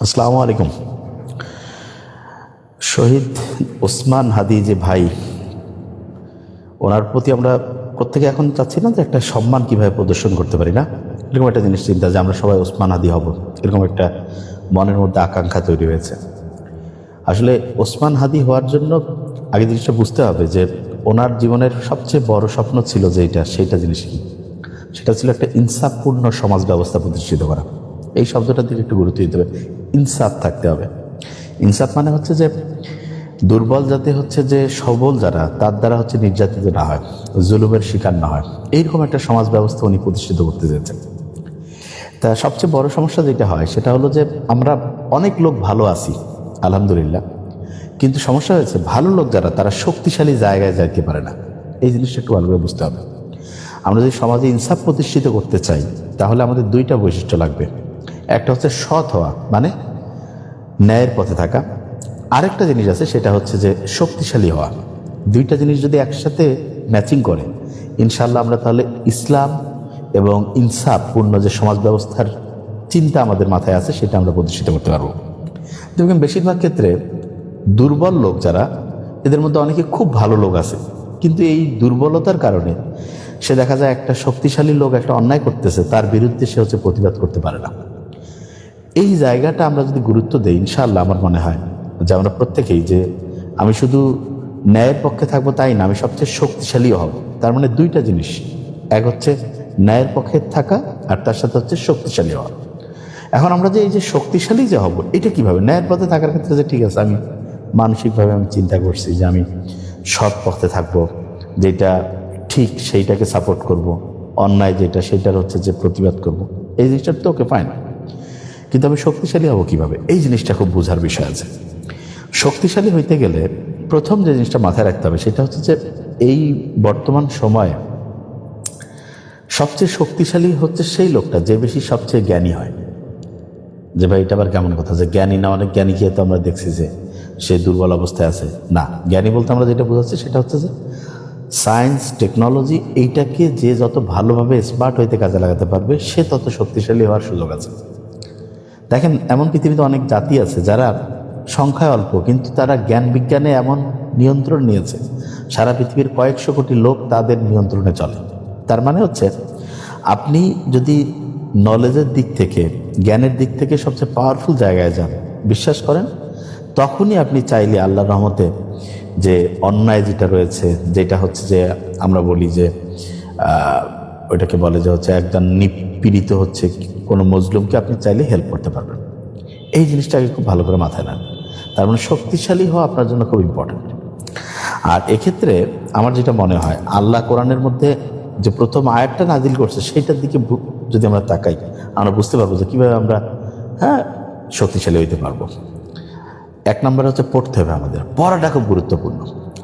আসসালামু আলাইকুম। শহীদ ওসমান হাদি যে ভাই, ওনার প্রতি আমরা প্রত্যেকে এখন চাচ্ছি না যে একটা সম্মান কীভাবে প্রদর্শন করতে পারি, না? এরকম একটা জিনিস চিন্তা যে আমরা সবাই ওসমান হাদি হব। এরকম একটা মনের মধ্যে আকাঙ্ক্ষা তৈরি হয়েছে। আসলে ওসমান হাদি হওয়ার জন্য আগে জিনিসটা বুঝতে হবে যে ওনার জীবনের সবচেয়ে বড় স্বপ্ন ছিল যে এটা, সেইটা জিনিস কি? সেটা ছিল একটা ইনসাফপূর্ণ সমাজ ব্যবস্থা প্রতিষ্ঠিত করা। এই শব্দটার দিকে একটু গুরুত্ব দিতে হবে। ইনসাফ থাকতে হবে। ইনসাফ মানে হচ্ছে যে, দুর্বল যাতে হচ্ছে যে সবল যারা, তার দ্বারা হচ্ছে নির্যাতিত না হয়, জুলুমের শিকার না হয়। এইরকম একটা সমাজ ব্যবস্থা উনি প্রতিষ্ঠিত করতে চেয়েছেন। তা সবচেয়ে বড় সমস্যা যেটা হয়, সেটা হলো যে, আমরা অনেক লোক ভালো আছি, আলহামদুলিল্লাহ। কিন্তু সমস্যা হয়েছে, ভালো লোক যারা, তারা শক্তিশালী জায়গায় যাইতে পারে না। এই জিনিসটা একটু ভালো করে বুঝতে হবে। আমরা যদি সমাজে ইনসাফ প্রতিষ্ঠিত করতে চাই, তাহলে আমাদের দুইটা বৈশিষ্ট্য লাগবে। একটা হচ্ছে সৎ হওয়া মানে ন্যায়ের পথে থাকা। আরেকটা জিনিস আছে, সেটা হচ্ছে যে শক্তিশালী হওয়া। দুইটা জিনিস যদি একসাথে ম্যাচিং করে ইনশাল্লাহ আমরা তাহলে ইসলাম এবং ইনসাফ, পূর্ণ যে সমাজ ব্যবস্থার চিন্তা আমাদের মাথায় আছে, সেটা আমরা প্রতিষ্ঠিত করতে পারব। দেখবেন বেশিরভাগ ক্ষেত্রে দুর্বল লোক যারা, এদের মধ্যে অনেকে খুব ভালো লোক আছে। কিন্তু এই দুর্বলতার কারণে সে দেখা যায় একটা শক্তিশালী লোক, একটা অন্যায় করতেছে, তার বিরুদ্ধে সে হচ্ছে প্রতিবাদ করতে পারে না। এই জায়গাটা আমরা যদি গুরুত্ব দেই, ইনশাআল্লাহ আমার মনে হয় যে আমরা প্রত্যেকেই যে আমি শুধু ন্যায়ের পক্ষে থাকব তাই না, আমি সবচেয়ে শক্তিশালীও হব। তার মানে দুইটা জিনিস। এক হচ্ছে ন্যায়ের পক্ষে থাকা আর তার সাথে হচ্ছে শক্তিশালী হওয়া। এখন আমরা যে এই যে শক্তিশালী যে হব, এটা কীভাবে? ন্যায়ের পথে থাকার ক্ষেত্রে যে ঠিক আছে, আমি মানসিকভাবে আমি চিন্তা করছি যে আমি সৎ পথে থাকব, যেটা ঠিক সেইটাকে সাপোর্ট করব, অন্যায় যেটা, সেটার হচ্ছে যে প্রতিবাদ করব। এই জিনিসটা তো ওকে পায় না কিন্তু আমি শক্তিশালী হব কীভাবে? এই জিনিসটা খুব বোঝার বিষয় আছে। শক্তিশালী হইতে গেলে প্রথম যে জিনিসটা মাথায় রাখতে হবে সেটা হচ্ছে যে এই বর্তমান সময়ে সবচেয়ে শক্তিশালী হচ্ছে সেই লোকটা যে বেশি সবচেয়ে জ্ঞানী হয়। যে ভাই, এটা আবার কেমন কথা? যে জ্ঞানী না, অনেক জ্ঞানী গিয়ে তো আমরা দেখছি যে সে দুর্বল অবস্থায় আছে। না, জ্ঞানী বলতে আমরা যেটা বোঝাচ্ছি সেটা হচ্ছে যে সায়েন্স, টেকনোলজি এইটাকে যে যত ভালোভাবে স্মার্ট হইতে কাজে লাগাতে পারবে, সে তত শক্তিশালী হওয়ার সুযোগ আছে। দেখেন, এমন পৃথিবীতে অনেক জাতি আছে যারা সংখ্যায় অল্প, কিন্তু তারা জ্ঞান বিজ্ঞানে এমন নিয়ন্ত্রণ নিয়েছে। সারা পৃথিবীর কয়েকশো কোটি লোক তাদের নিয়ন্ত্রণে চলে। তার মানে হচ্ছে, আপনি যদি নলেজের দিক থেকে, জ্ঞানের দিক থেকে সবচেয়ে পাওয়ারফুল জায়গায় যান, বিশ্বাস করেন, তখনই আপনি চাইলে আল্লাহ রহমতে যে অন্যায় যেটা রয়েছে, যেটা হচ্ছে যে আমরা বলি যে ওইটাকে বলে যে হচ্ছে একজন নিপীড়িত হচ্ছে কোনো মজলুমকে আপনি চাইলে হেল্প করতে পারবেন। এই জিনিসটাকে খুব ভালো করে মাথায় নেন। তার মানে শক্তিশালী হওয়া আপনার জন্য খুব ইম্পর্ট্যান্ট আর এক্ষেত্রে আমার যেটা মনে হয়, আল্লাহ কোরআনের মধ্যে যে প্রথম আয়াতটা নাজিল করছে, সেইটার দিকে যদি আমরা তাকাই, আমরা বুঝতে পারব যে কীভাবে আমরা হ্যাঁ শক্তিশালী হইতে পারব। এক নম্বর হচ্ছে পড়তে হবে আমাদের। পড়াটা খুব গুরুত্বপূর্ণ।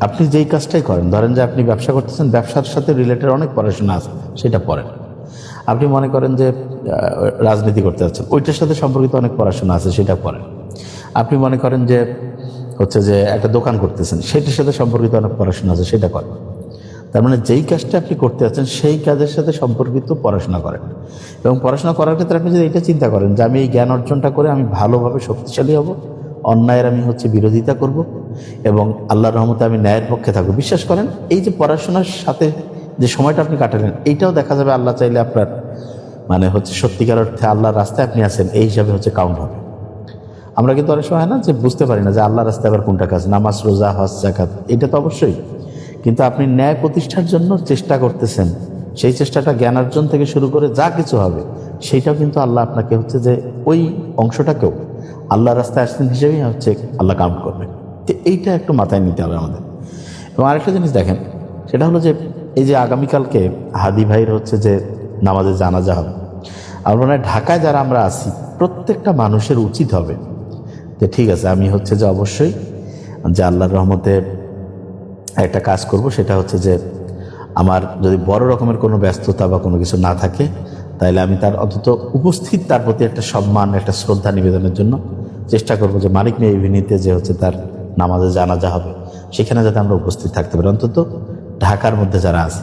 আপনি যেই কাজটাই করেন, ধরেন যে আপনি ব্যবসা করতেছেন, ব্যবসার সাথে রিলেটেড অনেক পড়াশোনা আছে, সেটা পড়েন। আপনি মনে করেন যে রাজনীতি করতে যাচ্ছেন, ওইটার সাথে সম্পর্কিত অনেক পড়াশোনা আছে, সেটা পড়েন। আপনি মনে করেন যে, হচ্ছে যে, একটা দোকান করতেছেন, সেটার সাথে সম্পর্কিত অনেক পড়াশোনা আছে, সেটা করেন। তার মানে যেই কাজটা আপনি করতে যাচ্ছেন, সেই কাজের সাথে সম্পর্কিত পড়াশোনা করেন। এবং পড়াশোনা করার ক্ষেত্রে আপনি যদি এটা চিন্তা করেন যে, আমি এই জ্ঞান অর্জনটা করে আমি ভালোভাবে শক্তিশালী হব, অন্যায়ের আমি হচ্ছে বিরোধিতা করব, এবং আল্লাহর রহমতে আমি ন্যায়ের পক্ষে থাকব। বিশ্বাস করেন, এই যে পড়াশোনার সাথে যে সময়টা আপনি কাটালেন এইটাও দেখা যাবে আল্লাহ চাইলে আপনার মানে হচ্ছে সত্যিকার অর্থে আল্লাহর রাস্তায় আপনি আছেন, এই হিসাবে হচ্ছে কাউন্ট হবে। আমরা কিন্তু অনেক সময় হয় না যে বুঝতে পারি না যে আল্লাহ রাস্তায় আবার কোনটা কাজ, নামাজ, রোজা, হজ জাকাত এটা তো অবশ্যই। কিন্তু আপনি ন্যায় প্রতিষ্ঠার জন্য চেষ্টা করতেছেন, সেই চেষ্টাটা জ্ঞান অর্জন থেকে শুরু করে যা কিছু হবে সেইটাও কিন্তু আল্লাহ আপনাকে হচ্ছে যে ওই অংশটাকেও আল্লাহ রাস্তায় আসছেন হিসেবেই হচ্ছে আল্লাহ কাউন্ট করবে। তো এইটা একটু মাথায় নিতে হবে আমাদের। এবং আরেকটা জিনিস দেখেন, সেটা হলো যে এই যে আগামীকালকে হাদি ভাইয়ের হচ্ছে যে নামাজে জানাজা হবে, আমার মনে হয় ঢাকায় যারা আমরা আছি, প্রত্যেকটা মানুষের উচিত হবে যে ঠিক আছে, আমি হচ্ছে যে অবশ্যই যে আল্লাহর রহমতে একটা কাজ করব, সেটা হচ্ছে যে আমার যদি বড় রকমের কোনো ব্যস্ততা বা কোনো কিছু না থাকে, তাহলে আমি তার অন্তত উপস্থিত তার প্রতি একটা সম্মান, একটা শ্রদ্ধা নিবেদনের জন্য চেষ্টা করব যে মালিক মেয়ে ইভিনিতে যে হচ্ছে তার নামাজে জানাজা হবে, সেখানে যাতে আমরা উপস্থিত থাকতে পারি। অন্তত ঢাকার মধ্যে যারা আছে,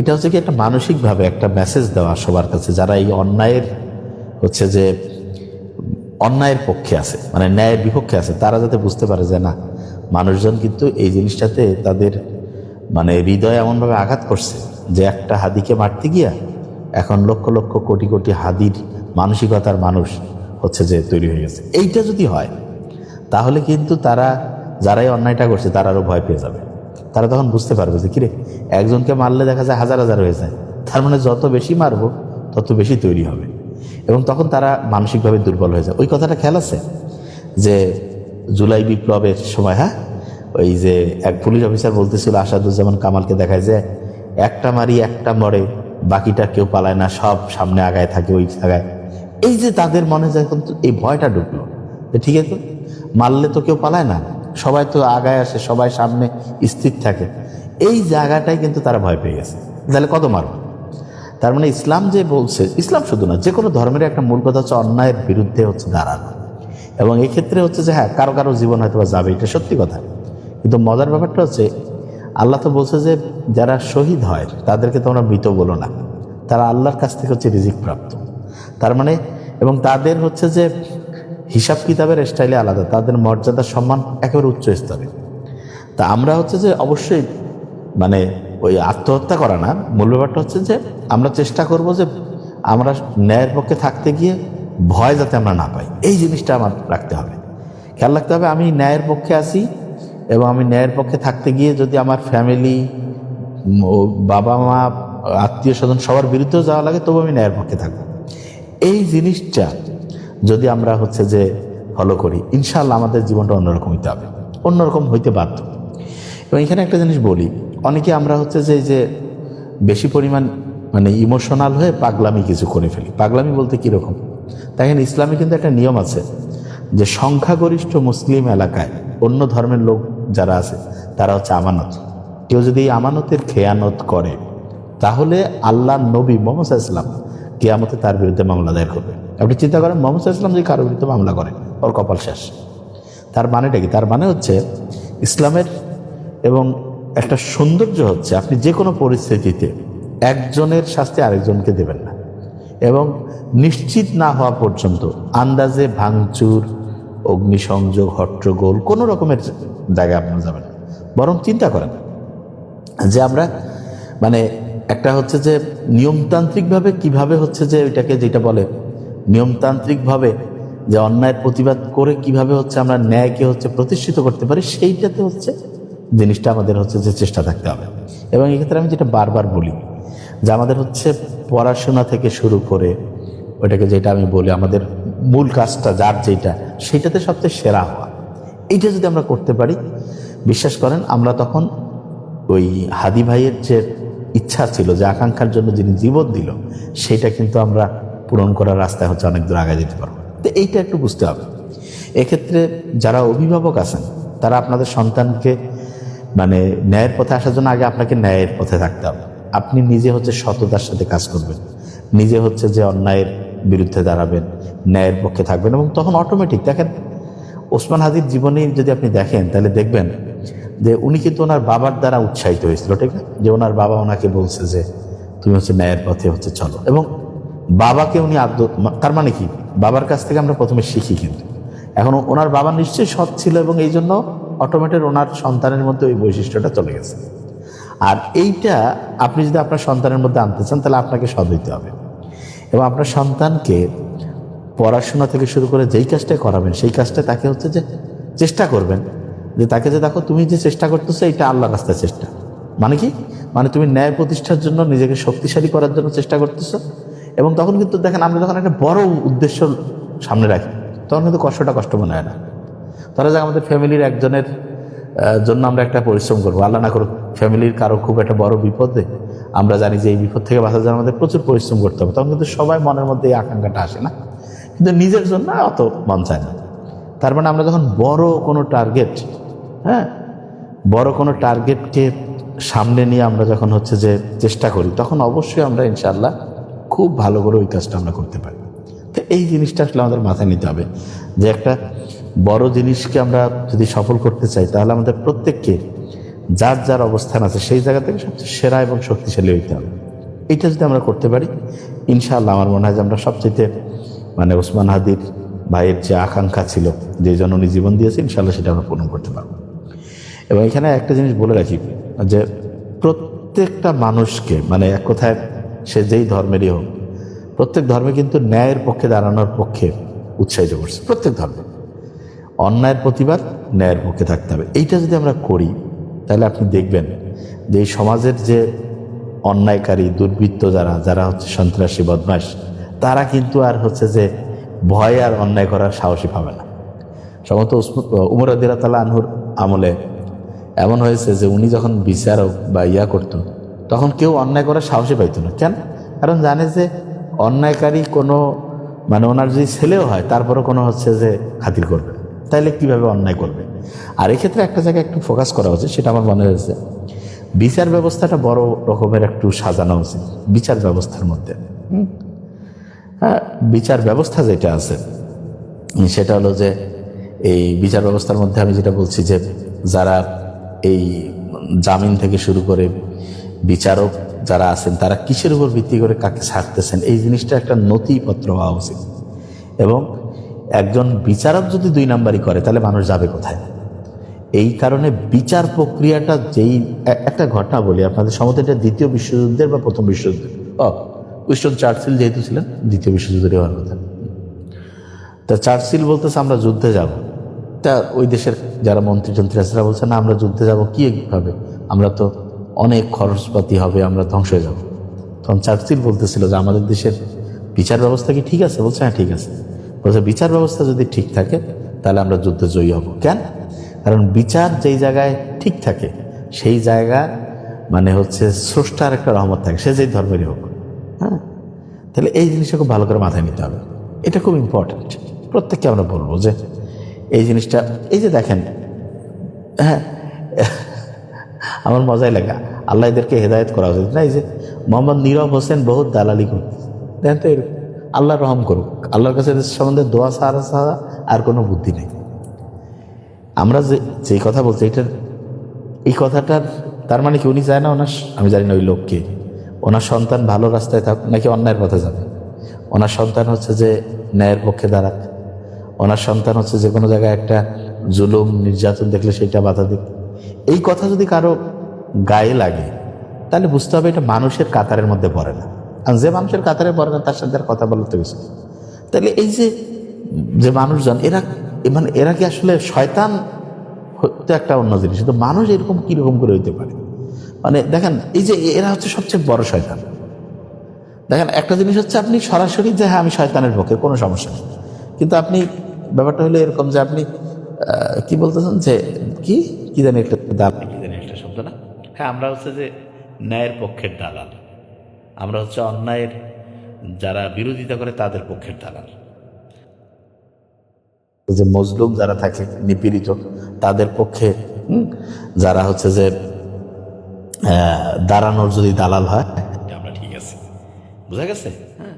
এটা হচ্ছে কি একটা মানসিকভাবে একটা মেসেজ দেওয়া সবার কাছে, যারা এই অন্যায়ের হচ্ছে যে অন্যায়ের পক্ষে আছে মানে ন্যায়ের বিপক্ষে আছে, তারা যাতে বুঝতে পারে যে না, মানুষজন কিন্তু এই জিনিসটাতে তাদের মানে হৃদয় এমনভাবে আঘাত করছে যে একটা হাদিকে মারতে গিয়া এখন লক্ষ লক্ষ কোটি কোটি হাদির মানসিকতার মানুষ হচ্ছে যে তৈরি হয়ে গেছে। এইটা যদি হয়, তাহলে কিন্তু তারা, যারাই অন্যায়টা করছে, তারা আরও ভয় পেয়ে যাবে। তারা তখন বুঝতে পারবে যে, কিরে, একজনকে মারলে দেখা যায় হাজার হাজার হয়ে যায়। তার মানে যত বেশি মারবো, তত বেশি তৈরি হবে। এবং তখন তারা মানসিকভাবে দুর্বল হয়ে যায়। ওই কথাটা খেয়াল আছে? যে, জুলাই বিপ্লবের সময় হ্যাঁ? ওই যে, এক পুলিশ অফিসার বলতেছিল, আসাদুজ্জামান কামালকে দেখায় যে, একটা মারি, একটা মরে, বাকিটা কেউ পালায় না, সব সামনে আগায় থাকে ওই জায়গায়। এই যে তাদের মনে যখন এই ভয়টা ঢুকলো। ঠিক আছে মারলে তো কেউ পালায় না। সবাই তো আগায় আসে, সবাই সামনে স্থির থাকে। এই জায়গাটাই কিন্তু তারা ভয় পেয়ে গেছে। তাহলে কত মারবে তার মানে ইসলাম যে বলছে, ইসলাম শুধু না যে কোনো ধর্মের একটা মূল কথা হচ্ছে অন্যায়ের বিরুদ্ধে হচ্ছে দাঁড়ানো। এবং এই ক্ষেত্রে হচ্ছে যে হ্যাঁ কারও কারও জীবন হয়তো বা যাবে, এটা সত্যি কথা। কিন্তু মজার ব্যাপারটা হচ্ছে, আল্লাহ তো বলছে যে, যারা শহীদ হয়, তাদেরকে তোমরা মৃত বলো না। তারা আল্লাহর কাছ থেকে হচ্ছে রিজিক প্রাপ্ত। তার মানে এবং তাদের হচ্ছে যে হিসাব কিতাবের স্টাইলে আলাদা, তাদের মর্যাদা, সম্মান একেবারে উচ্চ স্তরে। তা আমরা হচ্ছে যে অবশ্যই মানে ওই আত্মহত্যা করা না, মূল ব্যাপারটা হচ্ছে যে আমরা চেষ্টা করব যে আমরা ন্যায়ের পক্ষে থাকতে গিয়ে ভয় যাতে আমরা না পাই। এই জিনিসটা আমার রাখতে হবে। খেয়াল রাখতে হবে, আমি ন্যায়ের পক্ষে আছি এবং আমি ন্যায়ের পক্ষে থাকতে গিয়ে যদি আমার ফ্যামিলি বাবা, মা আত্মীয় স্বজন সবার বিরুদ্ধেও যাওয়া লাগে, তবু আমি ন্যায়ের পক্ষে থাকব। এই জিনিসটা যদি আমরা হচ্ছে যে ফলো করি ইনশাল্লাহ আমাদের জীবনটা অন্যরকম হইতে হবে, অন্যরকম হইতে বাধ্য। এবং এখানে একটা জিনিস বলি, অনেকে আমরা হচ্ছে যে যে বেশি পরিমাণ মানে ইমোশনাল হয়ে পাগলামি কিছু করে ফেলি। পাগলামি বলতে কীরকম দেখেন ইসলামে কিন্তু একটা নিয়ম আছে যে সংখ্যাগরিষ্ঠ মুসলিম এলাকায় অন্য ধর্মের লোক যারা আছে, তারা হচ্ছে আমানত। কেউ যদি এই আমানতের খেয়ানত করে, তাহলে আল্লাহ নবী মোহাম্মদ ইসলাম কেয়ামতে তার বিরুদ্ধে মামলা দায়ের করবে। আপনি চিন্তা করেন, মোহাম্মদ ইসলাম যদি কারোর বিরুদ্ধে মামলা করে, ওর কপাল শেষ। তার মানেটা কি? তার মানে হচ্ছে, ইসলামের এবং একটা সৌন্দর্য হচ্ছে, আপনি যে কোনো পরিস্থিতিতে একজনের শাস্তি আরেকজনকে দেবেন না। এবং নিশ্চিত না হওয়া পর্যন্ত আন্দাজে ভাঙচুর, অগ্নিসংযোগ, হট্টগোল, কোনো রকমের জায়গায় আপনারা যাবেন। বরং চিন্তা করেন যে আমরা মানে একটা হচ্ছে যে নিয়মতান্ত্রিকভাবে কীভাবে হচ্ছে যে ওইটাকে যেটা বলে নিয়মতান্ত্রিকভাবে যে অন্যায়ের প্রতিবাদ করে কীভাবে হচ্ছে আমরা ন্যায়কে হচ্ছে প্রতিষ্ঠিত করতে পারি, সেইটাতে হচ্ছে জিনিসটা আমাদের হচ্ছে যে চেষ্টা থাকতে হবে। এবং এক্ষেত্রে আমি যেটা বারবার বলি যে আমাদের হচ্ছে পড়াশোনা থেকে শুরু করে ওইটাকে যেটা আমি বলি আমাদের মূল কাজটা যার যেটা সেইটাতে সবচেয়ে সেরা হওয়া। এইটা যদি আমরা করতে পারি, বিশ্বাস করেন আমরা তখন ওই হাদি ভাইয়ের যে ইচ্ছা ছিল, যে আকাঙ্ক্ষার জন্য যিনি জীবন দিল, সেটা কিন্তু আমরা পূরণ করার রাস্তায় হচ্ছে অনেক দূর আগে যেতে পারব। তো এইটা একটু বুঝতে হবে। এক্ষেত্রে যারা অভিভাবক আছেন, তারা আপনাদের সন্তানকে মানে ন্যায়ের পথে আসার জন্য আগে আপনাকে ন্যায়ের পথে থাকতে হবে। আপনি নিজে হচ্ছে সততার সাথে কাজ করবেন। নিজে হচ্ছে যে অন্যায়ের বিরুদ্ধে দাঁড়াবেন, ন্যায়ের পক্ষে থাকবেন এবং তখন অটোমেটিক দেখেন, ওসমান হাদির জীবনী যদি আপনি দেখেন, তাহলে দেখবেন যে উনি কিন্তু ওনার বাবার দ্বারা উৎসাহিত হয়েছিল, ঠিক না? যে ওনার বাবা ওনাকে বলছে যে, তুমি হচ্ছে ন্যায়ের পথে হচ্ছে চলো। এবং বাবাকে উনি আদ্য তার মানে কি? বাবার কাছ থেকে আমরা প্রথমে শিখি কিন্তু। এখন ওনার বাবা নিশ্চয়ই সৎ ছিল এবং এই জন্য অটোমেটেড ওনার সন্তানের মধ্যে ওই বৈশিষ্ট্যটা চলে গেছে। আর এইটা আপনি যদি আপনার সন্তানের মধ্যে আনতে চান, তাহলে আপনাকে সৎ হইতে হবে। এবং আপনার সন্তানকে পড়াশোনা থেকে শুরু করে যেই কাজটা করাবেন, সেই কাজটা তাকে হচ্ছে যে চেষ্টা করবেন। যে তাকে যে দেখো তুমি যে চেষ্টা করতেছো, এটা আল্লাহ রাস্তার চেষ্টা। মানে কি? মানে তুমি ন্যায় প্রতিষ্ঠার জন্য নিজেকে শক্তিশালী করার জন্য চেষ্টা করতেছো। এবং তখন কিন্তু দেখেন আমরা যখন একটা বড় উদ্দেশ্য সামনে রাখি, তখন কিন্তু কষ্টটা কষ্ট মনে হয় না। তারা যাক আমাদের ফ্যামিলির একজনের জন্য আমরা একটা পরিশ্রম করব। আল্লাহ না করুক ফ্যামিলির কারও খুব একটা বড় বিপদে আমরা জানি যে এই বিপদ থেকে বাঁচার জন্য আমাদের প্রচুর পরিশ্রম করতে হবে। তখন কিন্তু সবাই মনের মধ্যে এই আকাঙ্ক্ষাটা আসে না। কিন্তু নিজের জন্য অত মন চায় না। তার মানে আমরা যখন বড় কোনো টার্গেট হ্যাঁ বড় কোনো টার্গেটকে সামনে নিয়ে আমরা যখন হচ্ছে যে চেষ্টা করি, তখন অবশ্যই আমরা ইনশাল্লাহ খুব ভালো করে ওই কাজটা আমরা করতে পারি। তো এই জিনিসটা আসলে আমাদের মাথায় নিতে হবে যে একটা বড় জিনিসকে আমরা যদি সফল করতে চাই, তাহলে আমাদের প্রত্যেককে যার যার অবস্থান আছে সেই জায়গা থেকে সবচেয়ে সেরা এবং শক্তিশালী হইতে হবে। এইটা যদি আমরা করতে পারি, ইনশাআল্লাহ আমার মনে হয় যে আমরা সবচেয়ে মানে ওসমান হাদির ভাইয়ের যে আকাঙ্ক্ষা ছিল, যে জন্য উনি জীবন দিয়েছে ইনশাল্লাহ সেটা আমরা পূরণ করতে পারব। এবং এখানে একটা জিনিস বলে রাখি যে প্রত্যেকটা মানুষকে মানে এক কথায় সে যেই ধর্মেরই হোক, প্রত্যেক ধর্মে কিন্তু ন্যায়ের পক্ষে দাঁড়ানোর পক্ষে উৎসাহিত করছে, প্রত্যেক ধর্মে। অন্যায়ের প্রতিবাদ ন্যায়ের পক্ষে থাকতে হবে। এইটা যদি আমরা করি, তাহলে আপনি দেখবেন যে এই সমাজের যে অন্যায়কারী, দুর্বৃত্ত যারা যারা হচ্ছে সন্ত্রাসী বদমাস তারা কিন্তু আর হচ্ছে যে ভয় আর অন্যায় করার সাহসী পাবে না। সম্ভবত উমর আদিরা তালা আনহুর আমলে এমন হয়েছে যে উনি যখন বিচারক বা ইয়া করতো তখন কেউ অন্যায় করার সাহসী পাইতো না। কেন? কারণ জানে যে অন্যায়কারী কোনো মানে ওনার যদি ছেলেও হয়, তারপরও কোনো হচ্ছে যে খাতির করবে তাইলে কীভাবে অন্যায় করবে? আর এক্ষেত্রে একটা জায়গায় একটু ফোকাস করা উচিত, সেটা আমার মনে হয়েছে, বিচার ব্যবস্থাটা বড় রকমের একটু সাজানো উচিত, বিচার ব্যবস্থার মধ্যে। হ্যাঁ বিচার ব্যবস্থা যেটা আছে, সেটা হলো যে এই বিচার ব্যবস্থার মধ্যে আমি যেটা বলছি যে যারা এই জামিন থেকে শুরু করে বিচারক যারা আছেন, তারা কিসের উপর ভিত্তি করে কাকে ছাড়তেছেন? এই জিনিসটা একটা নথিপত্র হওয়া উচিত। এবং একজন বিচারক যদি দুই নাম্বারই করে, তাহলে মানুষ যাবে কোথায়? এই কারণে বিচার প্রক্রিয়াটা যেই একটা ঘটনা বলি আপনাদের সম্মত এটা দ্বিতীয় বিশ্বযুদ্ধের বা প্রথম বিশ্বযুদ্ধের। ও উইস্টন চার্চিল যেহেতু ছিলেন, দ্বিতীয় বিশ্বযুদ্ধের হওয়ার কথা। তা চার্চিল বলতেছে, আমরা যুদ্ধে যাব। তা ওই দেশের যারা মন্ত্রী টন্ত্রী আছে, তারা বলছে, না, আমরা যুদ্ধে যাব কীভাবে আমরা তো অনেক খরচপাতি হবে, আমরা ধ্বংস হয়ে যাব। তখন চার্চিল বলতেছিল যে, আমাদের দেশের বিচার ব্যবস্থা কি ঠিক আছে? বলছে হ্যাঁ ঠিক আছে। বলছে, বিচার ব্যবস্থা যদি ঠিক থাকে, তাহলে আমরা যুদ্ধে জয়ী হব। কেন? কারণ বিচার যেই জায়গায় ঠিক থাকে, সেই জায়গা মানে হচ্ছে স্রষ্টার একটা রহমত থাকে, সে যেই ধর্মেরই হোক। হ্যাঁ? তাহলে এই জিনিসটা খুব ভালো করে মাথায় নিতে হবে। এটা খুব ইম্পর্ট্যান্ট প্রত্যেককে আমরা বলব যে, এই জিনিসটা, এই যে দেখেন হ্যাঁ আমার মজাই লাগা। আল্লাহ এদেরকে হেদায়ত করা উচিত। না, এই যে মোহাম্মদ নীরব হোসেন বহুত দালালি করতে দেখেন তো এরকম। আল্লাহ রহম করুক। আল্লাহর কাছে এদের সম্বন্ধে দোয়া সারা সারা আর কোনো বুদ্ধি নেই। আমরা যে, যেই কথা বলছি, এটার, এই কথাটার, তার মানে কি উনি চায় না ওনার, আমি জানি না ওই লোককে। ওনার সন্তান ভালো রাস্তায় থাক নাকি অন্যায়ের পথে যাবে। ওনার সন্তান হচ্ছে যে ন্যায়ের পক্ষে দাঁড়াক। ওনার সন্তান হচ্ছে যে কোনো জায়গায় একটা জুলুম, নির্যাতন দেখলে সেটা বাধা দিক। এই কথা যদি কারও গায়ে লাগে। তাহলে বুঝতে হবে এটা মানুষের কাতারের মধ্যে পড়ে না। আর যে মানুষের কাতারে পড়ে না, তার সাথে আর কথা বলার তো কিছু তাহলে এই যে যে মানুষজন, এরা মানে এরা কি আসলে শয়তান হতে একটা অন্য জিনিস, কিন্তু মানুষ এরকম কীরকম করে হইতে পারে? মানে দেখেন, এই যে এরা হচ্ছে সবচেয়ে বড় শয়তান। দেখেন, একটা জিনিস হচ্ছে আপনি সরাসরি যে হ্যাঁ আমি শয়তানের পক্ষে, কোনো সমস্যা নেই। কিন্তু আপনি, ব্যাপারটা হলো এরকম যে আপনি কি বলতেছেন যে, কি? কি জানি একটা দাম কি জানি একটা শব্দ না হ্যাঁ আমরা হচ্ছে যে ন্যায়ের পক্ষের দালাল। আমরা হচ্ছে অন্যায়ের যারা বিরোধিতা করে তাদের পক্ষের দালাল। যে মজলুম যারা থাকে নিপীড়িত তাদের পক্ষে হুম, যারা হচ্ছে যে দাঁড়ানোর যদি দালাল হয় আমরা ঠিক আছে। বুঝা গেছে? হ্যাঁ।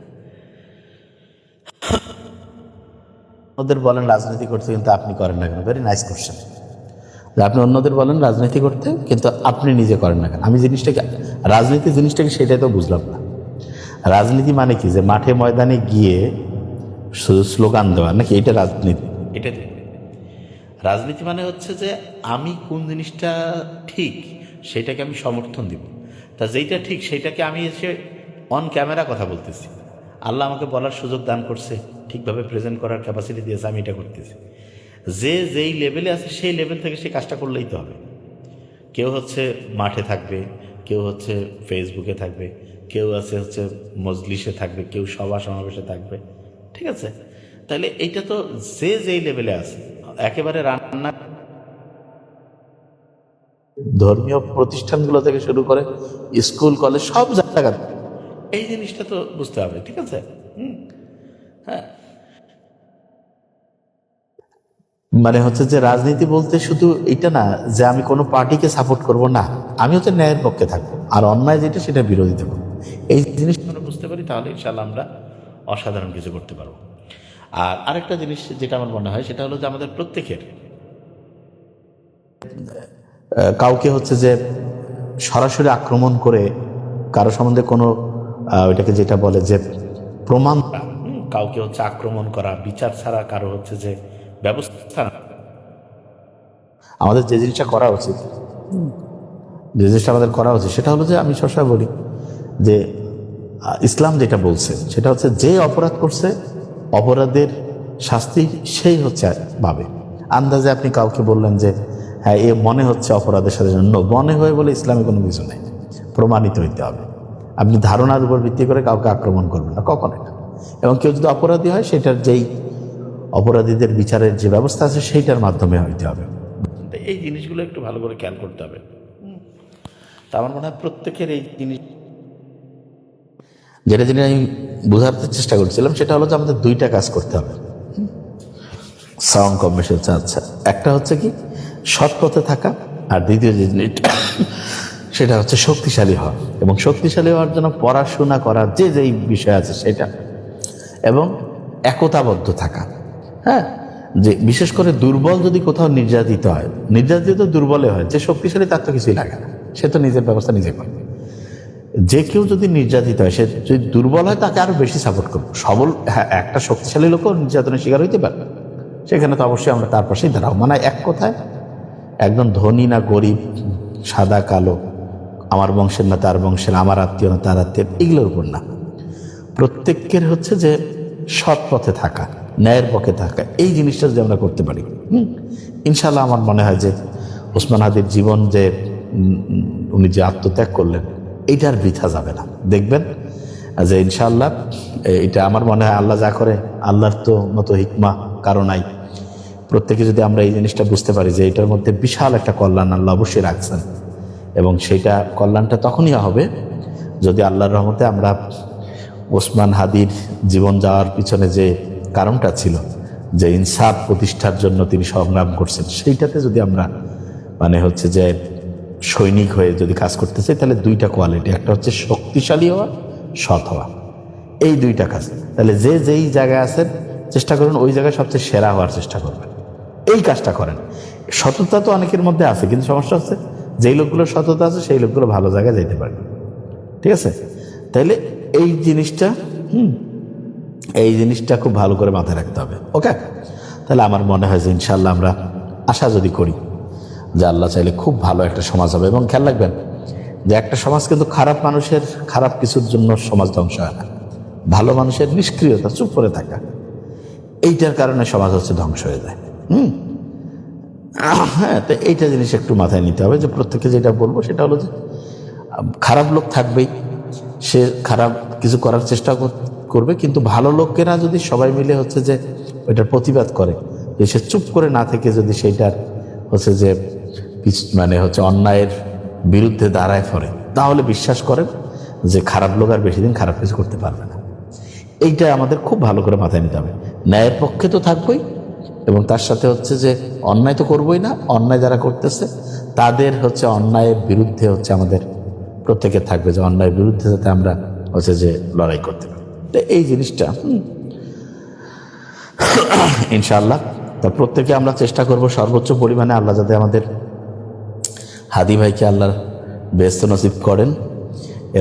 ওদের বলেন রাজনীতি করতে কিন্তু আপনি করেন না কেন? ভেরি নাইস কোশ্চেন আপনি অন্যদের বলেন রাজনীতি করতে, কিন্তু আপনি নিজে করেন না কেন? আমি জিনিসটাকে, রাজনীতি জিনিসটাকে সেটাই তো বুঝলাম না। রাজনীতি মানে কি? যে মাঠে ময়দানে গিয়ে শুধু স্লোগান দেওয়া, নাকি এটা রাজনীতি? এটা রাজনীতি মানে হচ্ছে যে আমি কোন জিনিসটা ঠিক সেটাকে আমি সমর্থন দিব। তা যেইটা ঠিক সেটাকে আমি এসে অন ক্যামেরা কথা বলতেছি। আল্লাহ আমাকে বলার সুযোগ দান করছে, ঠিকভাবে প্রেজেন্ট করার ক্যাপাসিটি দিয়েছে, আমি এটা করতেছি। যে যেই লেভেলে আছে, সেই লেভেল থেকে সে কাজটা করলেই তো হবে। কেউ হচ্ছে মাঠে থাকবে, কেউ হচ্ছে ফেসবুকে থাকবে, কেউ আছে হচ্ছে মজলিসে থাকবে, কেউ সভা সমাবেশে থাকবে, ঠিক আছে? তাহলে এইটা তো যে যেই লেভেলে আছে, একেবারে রান্না ধর্মীয় প্রতিষ্ঠানগুলো থেকে শুরু করে স্কুল, কলেজ, সব জায়গা এই জিনিসটা তো বুঝতে হবে, ঠিক আছে? হুম? হ্যাঁ। মানে হচ্ছে যে রাজনীতি বলতে শুধু এটা না যে আমি কোনো পার্টিকে সাপোর্ট করব না আমি হচ্ছে ন্যায়ের পক্ষে থাকব। আর অন্যায় যেটা সেটা বিরোধিতা করব এই জিনিস আমরা বুঝতে পারি, তাহলে ইনশাল্লাহ আমরা অসাধারণ কিছু করতে পারব। আর আরেকটা জিনিস যেটা আমার মনে হয়, সেটা হলো যে আমাদের প্রত্যেকের কাউকে হচ্ছে যে সরাসরি আক্রমণ করে কারও সম্বন্ধে কোনো ওইটাকে যেটা বলে যে প্রমাণ কাউকে হচ্ছে আক্রমণ করা, বিচার ছাড়া কারও হচ্ছে যে ব্যবস্থা। আমাদের যে জিনিসটা করা উচিত, যে জিনিসটা আমাদের করা উচিত, সেটা হলো যে আমি সবসময় বলি যে ইসলাম যেটা বলছে, সেটা হচ্ছে যে অপরাধ করছে, অপরাধের শাস্তি সেই হচ্ছে ভাবে আন্দাজে আপনি কাউকে বললেন যে হ্যাঁ এ মনে হচ্ছে অপরাধের সাথে জন্য মনে হয় বলে ইসলামে কোনো কিছু নেই, প্রমাণিত হইতে হবে। আপনি ধারণার উপর ভিত্তি করে কাউকে আক্রমণ করবেন না, কখনোই না। এবং কেউ যদি অপরাধী হয়, সেটার যেই অপরাধীদের বিচারের যে ব্যবস্থা আছে সেইটার মাধ্যমে হইতে হবে। এই জিনিসগুলো একটু ভালো করে খেয়াল করতে হবে। তা আমার মনে হয় প্রত্যেকের এই জিনিস যেটা জিনিস আমি বোঝাতে চেষ্টা করছিলাম সেটা হলো যে আমাদের দুইটা কাজ করতে হবে। সাউন্ড কম বেশি আচ্ছা। একটা হচ্ছে কি সৎ পথে থাকা আর দ্বিতীয় যে জিনিসটা সেটা হচ্ছে শক্তিশালী হওয়া। এবং শক্তিশালী হওয়ার জন্য পড়াশোনা করার যে যেই বিষয় আছে সেটা। এবং একতাবদ্ধ থাকা। হ্যাঁ যে বিশেষ করে দুর্বল যদি কোথাও নির্যাতিত হয়, নির্যাতিত দুর্বলে হয়, যে শক্তিশালী তার তো কিছুই লাগে না। সে তো নিজের ব্যবস্থা নিজে করবে যে কেউ যদি নির্যাতিত হয়, সে যদি দুর্বল হয়, তাকে আরও বেশি সাপোর্ট করব। সবল হ্যাঁ একটা শক্তিশালী লোকও নির্যাতনের শিকার হইতে পারবে সেখানে তো অবশ্যই আমরা তার পাশেই দাঁড়াবো। মানে এক কথায় একদম ধনী না গরিব, সাদা, কালো, আমার বংশের না তার বংশের, আমার আত্মীয় না তার আত্মীয় এগুলোর উপর না। প্রত্যেকের হচ্ছে যে সৎ পথে থাকা। ন্যায়ের পক্ষে থাকা। এই জিনিসটা যদি আমরা করতে পারি ইনশাল্লাহ আমার মনে হয় যে ওসমান হাদির জীবন যে উনি যে আত্মত্যাগ করলেন, এইটার বৃথা যাবে না। দেখবেন যে ইনশাল্লাহ এটা আমার মনে হয় আল্লাহ যা করে, আল্লাহর তো মতো হিকমা কারও নাই। প্রত্যেকে যদি আমরা এই জিনিসটা বুঝতে পারি যে এটার মধ্যে বিশাল একটা কল্যাণ আল্লাহ অবশ্যই রাখছেন এবং সেটা কল্যাণটা তখনই হবে যদি আল্লাহর রহমতে আমরা ওসমান হাদির জীবন যাওয়ার পিছনে যে কারণটা ছিল যে ইনসাফ প্রতিষ্ঠার জন্য তিনি সংগ্রাম করছেন। সেইটাতে যদি আমরা মানে হচ্ছে যে সৈনিক হয়ে যদি কাজ করতে চাই, তাহলে দুইটা কোয়ালিটি। একটা হচ্ছে শক্তিশালী হওয়া, সৎ হওয়া। এই দুইটা কাজ। তাহলে যে যেই জায়গায় আছেন, চেষ্টা করুন ওই জায়গায় সবচেয়ে সেরা হওয়ার চেষ্টা করবেন। এই কাজটা করেন। সততা তো অনেকের মধ্যে আছে, কিন্তু সমস্যা হচ্ছে যেই লোকগুলোর সততা আছে, সেই লোকগুলো ভালো জায়গায় যেতে পারে। ঠিক আছে? তাইলে এই জিনিসটা, হুম এই জিনিসটা খুব ভালো করে মাথায় রাখতে হবে, ওকে? তাহলে আমার মনে হয় যে ইনশাল্লাহ আমরা আশা যদি করি যে আল্লাহ চাইলে খুব ভালো একটা সমাজ হবে। এবং খেয়াল রাখবেন যে একটা সমাজ কিন্তু খারাপ মানুষের খারাপ কিছুর জন্য সমাজ ধ্বংস হয় না। ভালো মানুষের নিষ্ক্রিয়তা, চুপ করে থাকা, এইটার কারণে সমাজ হচ্ছে ধ্বংস হয়ে যায়। হুম? হ্যাঁ তো এইটা জিনিস একটু মাথায় নিতে হবে যে প্রত্যেকে যেটা বলব সেটা হলো যে, খারাপ লোক থাকবেই, সে খারাপ কিছু করার চেষ্টা করবে, কিন্তু ভালো লোকেরা যদি সবাই মিলে হচ্ছে যে ওইটার প্রতিবাদ করে, যে সে চুপ করে না থেকে যদি সেইটার হচ্ছে যে মানে হচ্ছে অন্যায়ের বিরুদ্ধে দাঁড়ায় পড়ে তাহলে বিশ্বাস করেন যে খারাপ লোক আর বেশি দিন খারাপ কিছু করতে পারবে না। এইটা আমাদের খুব ভালো করে মাথায় নিতে হবে। ন্যায়ের পক্ষে তো থাকবই, এবং তার সাথে হচ্ছে যে অন্যায় তো করবই না, অন্যায় যারা করতেছে, তাদের হচ্ছে অন্যায়ের বিরুদ্ধে হচ্ছে আমাদের প্রত্যেকের থাকবে, যে অন্যায়ের বিরুদ্ধে যাতে আমরা হচ্ছে যে লড়াই করতে পারি। তো এই জিনিসটা ইনশাআল্লাহ। তা প্রত্যেকে আমরা চেষ্টা করব সর্বোচ্চ পরিমাণে আল্লাহ যাতে আমাদের হাদি ভাইকে আল্লাহর ব্যস্ত নসিব করেন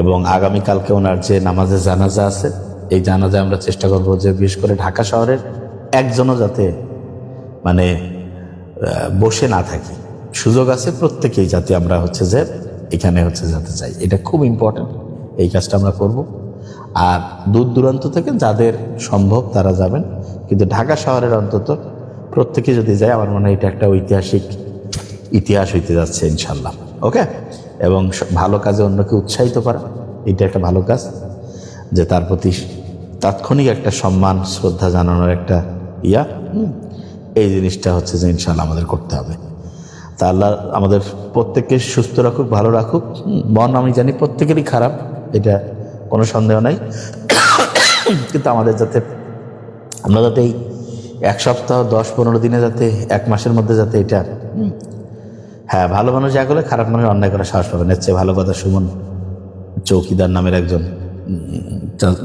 এবং আগামীকালকে ওনার যে নামাজে জানাজা আছে, এই জানাজা আমরা চেষ্টা করব যে বিশেষ করে ঢাকা শহরের একজনও যাতে মানে বসে না থাকি। সুযোগ আছে প্রত্যেকেই যাতে আমরা হচ্ছে যে এখানে হচ্ছে যেতে চাই এটা খুব ইম্পর্ট্যান্ট এই কাজটা আমরা করব। আর দূর দূরান্ত থেকে যাদের সম্ভব তারা যাবেন। কিন্তু ঢাকা শহরের অন্তত প্রত্যেকে যদি যায়, আমার মনে হয় এটা একটা ঐতিহাসিক ইতিহাস হইতে যাচ্ছে ইনশাল্লাহ ওকে? এবং ভালো কাজে অন্যকে উৎসাহিত করা, এটা একটা ভালো কাজ। যে তার প্রতি তাৎক্ষণিক একটা সম্মান, শ্রদ্ধা জানানোর একটা ইয়া এই জিনিসটা হচ্ছে যে ইনশাল্লাহ আমাদের করতে হবে। তা আল্লাহ আমাদের প্রত্যেককে সুস্থ রাখুক, ভালো রাখুক মন আমি জানি প্রত্যেকেরই খারাপ, এটা কোনো সন্দেহ নাই। কিন্তু আমাদের যাতে, আমরা যাতে এই এক সপ্তাহ, দশ, পনেরো দিনে যাতে এক মাসের মধ্যে যাতে এটা হ্যাঁ ভালো মানুষ যা করলে খারাপ মানুষ অন্যায় করার সাহস পাবেন এর চেয়ে ভালো কথা সুমন চৌকিদার নামের একজন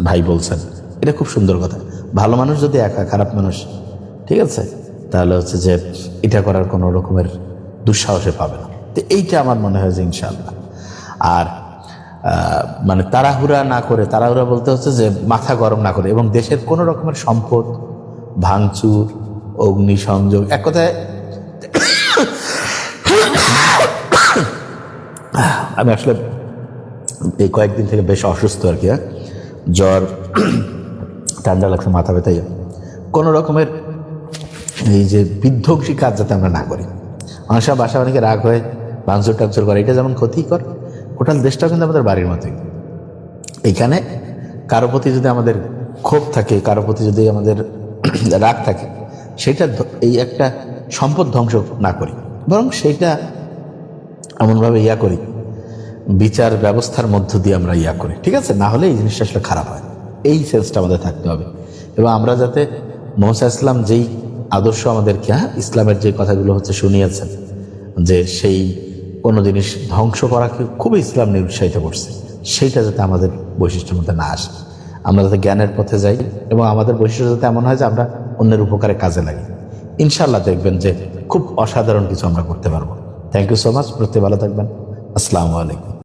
ভাই বলছেন। এটা খুব সুন্দর কথা। ভালো মানুষ যদি একা খারাপ মানুষ, ঠিক আছে? তাহলে হচ্ছে যে এটা করার কোনো রকমের দুঃসাহসে পাবে না। তো এইটা আমার মনে হয় যে ইনশাল্লাহ আর মানে তাড়াহুড়া না করে, তাড়াহুড়া বলতে হচ্ছে যে মাথা গরম না করে, এবং দেশের কোনো রকমের সম্পদ, ভাঙচুর, অগ্নিসংযোগ, এক কথায় আমি আসলে এই কয়েকদিন থেকে বেশ অসুস্থ আর কি হ্যাঁ? জ্বর, ঠান্ডা লাগছে, মাথা ব্যথা ইয়ে। কোনো রকমের এই যে বিধ্বংসী কাজ যাতে আমরা না করি মানুষ বাসা অনেকে রাগ হয়ে ভাঙচুর টাংচুর করে, এটা যেমন ক্ষতিকর টোটাল দেশটাও কিন্তু আমাদের বাড়ির মতোই। এইখানে কারও প্রতি যদি আমাদের ক্ষোভ থাকে, কারও প্রতি যদি আমাদের রাগ থাকে, সেটা এই একটা সম্পদ ধ্বংস না করি। বরং সেইটা এমনভাবে ইয়া করি, বিচার ব্যবস্থার মধ্য দিয়ে আমরা ইয়া করি, ঠিক আছে? না হলে এই জিনিসটা আসলে খারাপ হয় এই সেন্সটা আমাদের থাকতে হবে। এবং আমরা যাতে মোহাম্মদ ইসলাম যেই আদর্শ আমাদেরকে হ্যাঁ? ইসলামের যে কথাগুলো হচ্ছে শুনিয়েছেন, যে সেই কোনো জিনিস ধ্বংস করাকে খুবই ইসলাম নিরুৎসাহিত করছে। সেইটা যাতে আমাদের বৈশিষ্ট্যের মধ্যে না আসে। আমরা যাতে জ্ঞানের পথে যাই এবং আমাদের বৈশিষ্ট্য যাতে এমন হয় যে আমরা অন্যের উপকারে কাজে লাগি। ইনশাল্লাহ দেখবেন যে খুব অসাধারণ কিছু আমরা করতে পারব। থ্যাংক ইউ সো মাচ প্রত্যেক ভালো থাকবেন। আসসালামু আলাইকুম।